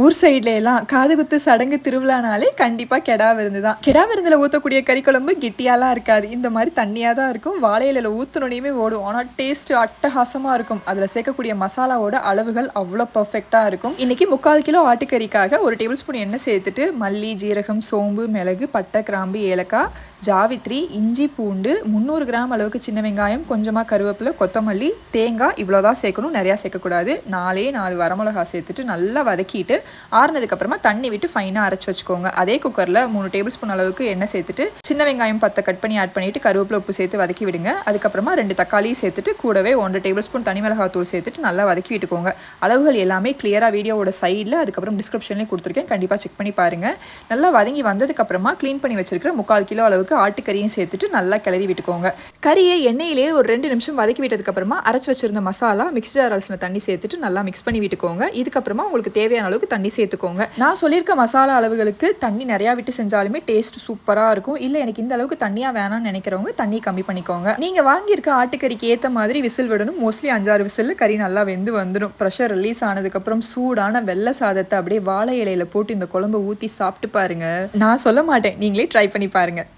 ஊர் சைட்ல எல்லாம் காது குத்து சடங்கு திருவிழானாலே கண்டிப்பாக கெடா விருந்து தான். கெடா விருந்தில் ஊற்றக்கூடிய கறி குழம்பு கெட்டியாலாம் இருக்காது. இந்த மாதிரி தண்ணியாக தான் இருக்கும். வாழை இலையில ஊற்றுனோடையுமே ஓடும். ஆனால் டேஸ்ட் அட்டகாசமாக இருக்கும். அதில் சேர்க்கக்கூடிய மசாலாவோட அளவுகள் அவ்வளோ பர்ஃபெக்டாக இருக்கும். இன்னைக்கு முக்கால் கிலோ ஆட்டுக்கறிக்காக ஒரு டேபிள் ஸ்பூன் எண்ணெய் சேர்த்துட்டு மல்லி ஜீரகம் சோம்பு மிளகு பட்டை கிராம்பு ஏலக்காய் ஜாவித்ரி இஞ்சி பூண்டு முந்நூறு கிராம் அளவுக்கு சின்ன வெங்காயம் கொஞ்சமாக கருவேப்பிலை கொத்தமல்லி தேங்காய் இவ்வளோதான் சேர்க்கணும். நிறையா சேர்க்கக்கூடாது. நாலே நாலு வரமிளகா சேர்த்துட்டு நல்லா வதக்கிட்டு ஆறுனதுக்கப்புறமா தண்ணி விட்டு ஃபைனாக அரைச்சி வச்சுக்கோங்க. அதே குக்கரில் மூணு டேபிள் ஸ்பூன் அளவுக்கு எண்ணெய் சேர்த்துட்டு சின்ன வெங்காயம் பத்தை கட் பண்ணி ஆட் பண்ணிவிட்டு கருவேப்பிலை உப்பு சேர்த்து வதக்கி விடுங்க. அதுக்கப்புறமா ரெண்டு தக்காளி சேர்த்துட்டு கூடவே ஒன்றரை டேபிள் ஸ்பூன் தனி மிளகாய் தூள் சேர்த்துட்டு நல்லா வதக்கி விட்டுக்கோங்க. அளவுகள் எல்லாமே கிளியராக வீடியோவோட சைடில் அதுக்கப்புறம் டிஸ்கிரிப்ஷன்லேயும் கொடுத்துருக்கேன். கண்டிப்பாக செக் பண்ணி பாருங்கள் நல்லா வதங்கி வந்ததுக்கப்புறமா க்ளீன் பண்ணி வச்சிருக்கிற முக்கால் கிலோ அளவுக்கு ஆட்டுக்கறியும் சேர்த்துட்டு நல்லா கிளறி விட்டுக்கோங்க. கறியை எண்ணெயிலேயே ஒரு ரெண்டு நிமிஷம் வதக்கி விட்டதுக்கப்புறமா அரைச்சி வச்சிருந்த மசாலா மிக்சர் ஜார் அலசின தண்ணி சேர்த்துட்டு நல்லா மிக்ஸ் பண்ணி விட்டுக்கோங்க. இதுக்கப்புறமா உங்களுக்கு தேவையான அளவுக்கு தண்ணி சேர்த்துக்கோங்க. நான் சொல்லியிருக்க மசாலா அளவுகளுக்கு தண்ணி நிறையா விட்டு செஞ்சாலுமே டேஸ்ட் சூப்பராக இருக்கும். இல்லை எனக்கு இந்த அளவுக்கு தண்ணியாக வேணாம்னு நினைக்கிறவங்க தண்ணி கம்மி பண்ணிக்கோங்க. நீங்கள் வாங்கியிருக்க ஆட்டுக்கறிக்கு ஏற்ற மாதிரி விசில் விடணும். மோஸ்ட்லி அஞ்சாறு விசில் கறி நல்லா வெந்து வந்துடும். ப்ரெஷர் ரிலீஸ் ஆனதுக்கப்புறம் சூடான வெள்ளை சாதத்தை அப்படியே வாழை இலையில போட்டு இந்த குழம்பு ஊற்றி சாப்பிட்டு பாருங்க. நான் சொல்ல மாட்டேன். நீங்களே ட்ரை பண்ணி பாருங்கள்